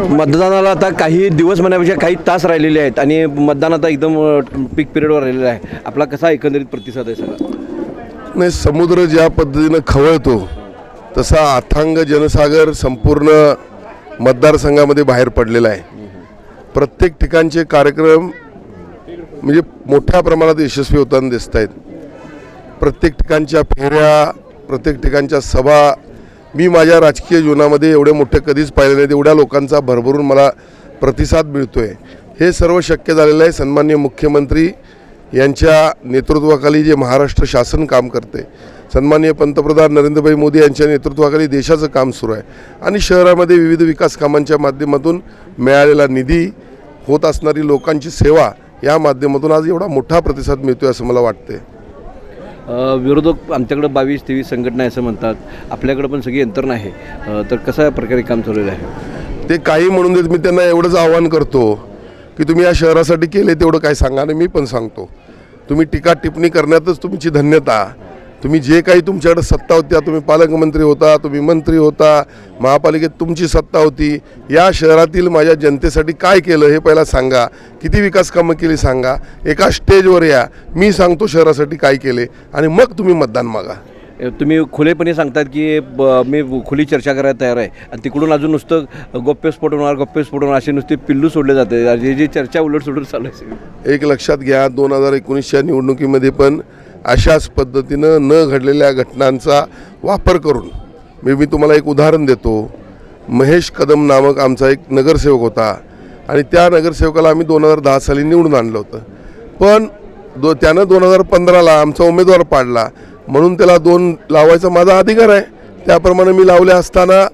मतदानाला आता काही दिवस म्हणण्यापेक्षा काही तास राहिलेले आहेत आणि मतदान आता एकदम पीक पिरियडवर राहिलेलं आहे. आपला कसा एकंदरीत प्रतिसाद आहे सगळा? नाही समुद्र ज्या पद्धतीनं खवळतो तसा अथांग जनसागर संपूर्ण मतदारसंघामध्ये बाहेर पडलेला आहे. प्रत्येक ठिकाणचे कार्यक्रम म्हणजे मोठ्या प्रमाणात यशस्वी होताना दिसत आहेत प्रत्येक ठिकाणच्या फेऱ्या प्रत्येक ठिकाणच्या सभा मी माझ्या राजकीय जीवनामध्ये एवढे मोठे कधीच पाहिले नाहीत. एवढ्या लोकांचा भरभरून मला प्रतिसाद मिळतो आहे हे सर्व शक्य झालेलं आहे. सन्मान्य मुख्यमंत्री यांच्या नेतृत्वाखाली जे महाराष्ट्र शासन काम करते. सन्मान्य पंतप्रधान नरेंद्रभाई मोदी यांच्या नेतृत्वाखाली देशाचं काम सुरू आहे. आणि शहरामध्ये विविध विकास कामांच्या माध्यमातून मिळालेला निधी होत असणारी लोकांची सेवा या माध्यमातून आज एवढा मोठा प्रतिसाद मिळतोय असं मला वाटते विरोधक आमच्याकडे बावीस तेवीस संघटना आहे असं म्हणतात. आपल्याकडे पण सगळी यंत्रणा आहे. तर कशा प्रकारे काम चाललेलं आहे? ते काही म्हणून देत मी त्यांना एवढंच आव्हान करतो की तुम्ही या शहरासाठी केले तेवढं काय सांगा आणि मी पण सांगतो. तुम्ही टीका टिप्पणी करण्यातच तुमची धन्यता. तुम्ही जे काही तुमच्याकडे सत्ता होत्या तुम्ही पालकमंत्री होता तुम्ही मंत्री होता महापालिकेत तुमची सत्ता होती या शहरातील माझ्या जनतेसाठी काय केलं हे पहिला सांगा. किती विकास कामं केली सांगा. एका स्टेजवर या. मी सांगतो शहरासाठी काय केले आणि मग तुम्ही मतदान मागा. तुम्ही खुलेपणे सांगतात की मी खुली चर्चा करायला तयार आहे. आणि तिकडून अजून नुसतं गप्पेस्फोट होणार गप्पेस्फोट होणार असे नुसते पिल्लू सोडले जाते. जी चर्चा उलट सोडून चालू आहे. एक लक्षात घ्या दोन हजार एकोणीसच्या निवडणुकीमध्ये पण अशाच पद्धतीनं न घडलेल्या घटनांचा वापर करून मी मी तुम्हाला एक उदाहरण देतो. महेश कदम नामक आमचा एक नगरसेवक होता आणि त्या नगरसेवकाला आम्ही दोन हजार दहा साली निवडून आणलं होतं. पण दो त्यानं दोन हजार पंधराला आमचा उमेदवार पाडला. म्हणून त्याला दोन लावायचा माझा अधिकार आहे. त्याप्रमाणे मी लावले असताना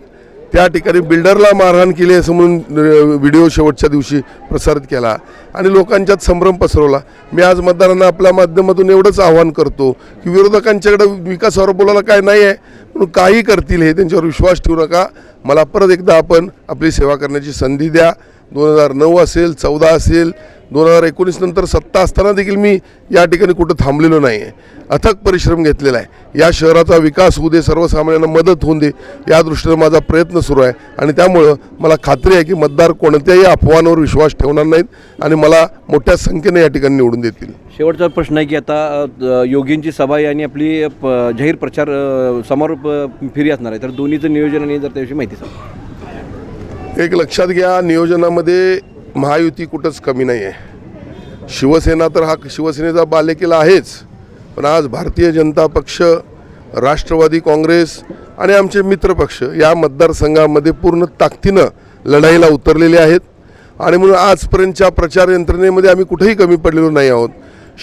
त्या ठिकाणी बिल्डरला मारहाण केली असं म्हणून व्हिडिओ शेवटच्या दिवशी प्रसारित केला. आणि लोकांच्यात संभ्रम पसरवला. मी आज मतदारांना आपल्या माध्यमातून एवढंच आव्हान करतो की विरोधकांच्याकडे विकासावर बोलायला काय नाही आहे म्हणून काही करतील हे त्यांच्यावर विश्वास ठेवू नका. मला परत एकदा आपण आपली सेवा करण्याची संधी द्या. दोन हजार नऊ असेल चौदा असेल दोन हजार एकोणीस नंतर सत्ता असताना देखील मी या ठिकाणी कुठं थांबलेलो नाही आहे अथक परिश्रम घेतलेला आहे. या शहराचा विकास होऊ दे सर्वसामान्यांना मदत होऊन दे या दृष्टीनं माझा प्रयत्न सुरू आहे. आणि त्यामुळं मला खात्री आहे की मतदार कोणत्याही अफवांवर विश्वास ठेवणार नाहीत आणि मला मोठ्या संख्येने या ठिकाणी निवडून देतील. शेवटचा प्रश्न आहे की आता योगींची सभा आहे आणि आपली जाहीर प्रचार समारोप फेरी असणार आहे. तर दोन्हीचं नियोजन आणि जर त्याविषयी माहिती सांगा. एक लक्षात घ्या नियोजनामध्ये महायुती कुठंच कमी नाही आहे शिवसेना तर हा शिवसेनेचा बालेकिला आहेच पण आज भारतीय जनता पक्ष राष्ट्रवादी काँग्रेस आणि आमचे मित्रपक्ष या मतदारसंघामध्ये पूर्ण ताकदीनं लढाईला उतरलेले आहेत. आणि म्हणून आजपर्यंतच्या प्रचार यंत्रणेमध्ये आम्ही कुठेही कमी पडलेलो नाही आहोत.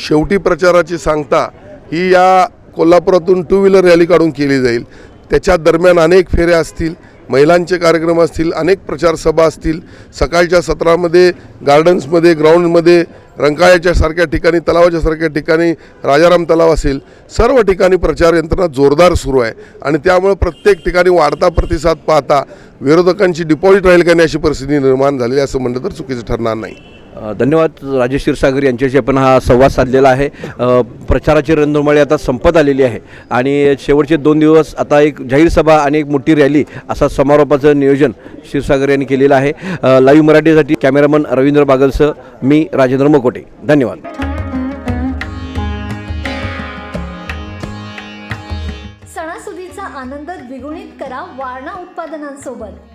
शेवटी प्रचाराची सांगता ही या कोल्हापुरातून टू व्हीलर रॅली काढून केली जाईल. त्याच्या दरम्यान अनेक फेऱ्या असतील. महिलांचे कार्यक्रम असतील अनेक प्रचार सभा असतील सकाळच्या सत्रामध्ये गार्डन्समध्ये ग्राउंडमध्ये रंकाळ्याच्या सारख्या ठिकाणी तलावाच्या सारख्या ठिकाणी राजाराम तलाव असेल सर्व ठिकाणी प्रचार यंत्रणा जोरदार सुरू आहे. आणि त्यामुळे प्रत्येक ठिकाणी वाढता प्रतिसाद पाहता विरोधकांची डिपॉझिट राहील का नाही अशी परिस्थिती निर्माण झालेली असं म्हणलं तर चुकीचं ठरणार नाही. धन्यवाद राजेश क्षीरसागर यांच्याशी आपण हा संवाद साधलेला आहे. प्रचाराची रणधुमाळी आता संपत आलेली आहे. आणि शेवटचे दोन दिवस आता एक जाहीर सभा आणि एक मोठी रॅली असा समारोपाचं नियोजन क्षीरसागर यांनी केलेलं आहे. लाईव्ह मराठीसाठी कॅमेरामन रवींद्र बागलसह मी राजेंद्र मकोटे. धन्यवाद. सणासुदीचा आनंद द्विगुणित करा वारणा उत्पादनांसोबत.